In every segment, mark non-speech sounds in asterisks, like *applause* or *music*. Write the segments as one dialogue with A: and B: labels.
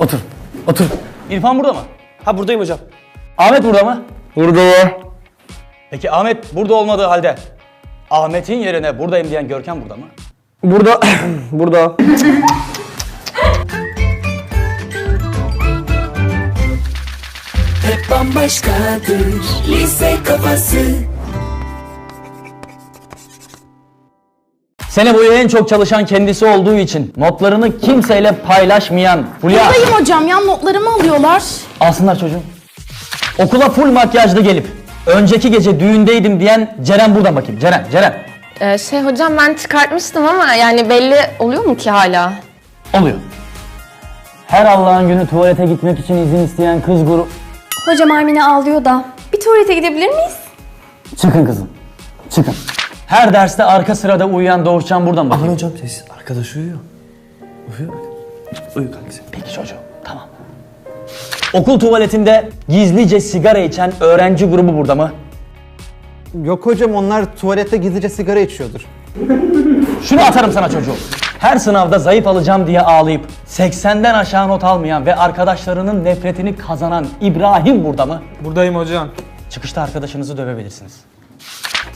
A: Otur. Otur. İrfan burada mı?
B: Ha buradayım hocam.
A: Ahmet burada mı?
C: Burada.
A: Peki Ahmet burada olmadığı halde Ahmet'in yerine buradayım diyen Görkem burada mı?
C: Burada. *clears throat* Burada.
D: hep bambaşkadır lise kafası.
A: Sene boyu en çok çalışan kendisi olduğu için notlarını kimseyle paylaşmayan Fulya.
E: Buradayım hocam ya notlarımı alıyorlar.
A: Alsınlar çocuğum. Okula full makyajlı gelip önceki gece düğündeydim diyen Ceren burada bakayım. Ceren, Ceren.
F: Ee, şey hocam ben çıkartmıştım ama yani belli oluyor mu ki hala?
A: Oluyor. Her Allah'ın günü tuvalete gitmek için izin isteyen kız grubu...
E: Hocam Armine ağlıyor da. Bir tuvalete gidebilir miyiz?
A: Çıkın kızım. Çıkın. Her derste arka sırada uyuyan Doğuşcan buradan bakayım.
B: hocam sessiz. Arkadaş uyuyor. Uyuyor. Uyu kanka sen.
A: Peki çocuğum, tamam. Okul tuvaletinde gizlice sigara içen öğrenci grubu burada mı?
C: Yok hocam onlar tuvalette gizlice sigara içiyordur.
A: Şunu atarım sana çocuğum. Her sınavda zayıf alacağım diye ağlayıp 80'den aşağı not almayan ve arkadaşlarının nefretini kazanan İbrahim burada mı?
B: Buradayım hocam.
A: Çıkışta arkadaşınızı dövebilirsiniz.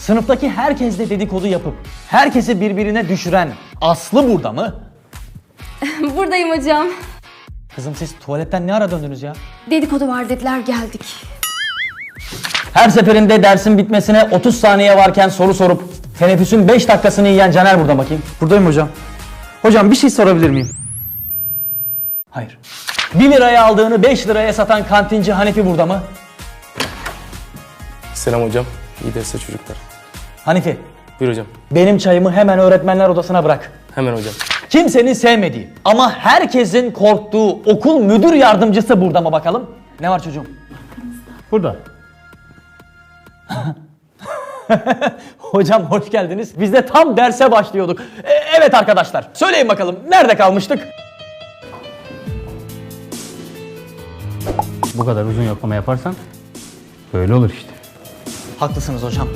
A: Sınıftaki herkesle dedikodu yapıp herkesi birbirine düşüren Aslı burada mı? *laughs*
E: Buradayım hocam.
A: Kızım siz tuvaletten ne ara döndünüz ya?
E: Dedikodu var dediler geldik.
A: Her seferinde dersin bitmesine 30 saniye varken soru sorup teneffüsün 5 dakikasını yiyen Caner burada bakayım.
C: Buradayım hocam. Hocam bir şey sorabilir miyim?
A: Hayır. 1 liraya aldığını 5 liraya satan kantinci Hanefi burada mı?
G: Selam hocam. İyi dersler çocuklar.
A: Hanifi,
G: Buyur hocam.
A: benim çayımı hemen öğretmenler odasına bırak.
G: Hemen hocam.
A: Kimsenin sevmediği ama herkesin korktuğu okul müdür yardımcısı burada mı bakalım? Ne var çocuğum? Burada. *laughs* Hocam hoş geldiniz. Biz de tam derse başlıyorduk. E, evet arkadaşlar, söyleyin bakalım nerede kalmıştık?
H: Bu kadar uzun yoklama yaparsan böyle olur işte.
A: Haklısınız hocam.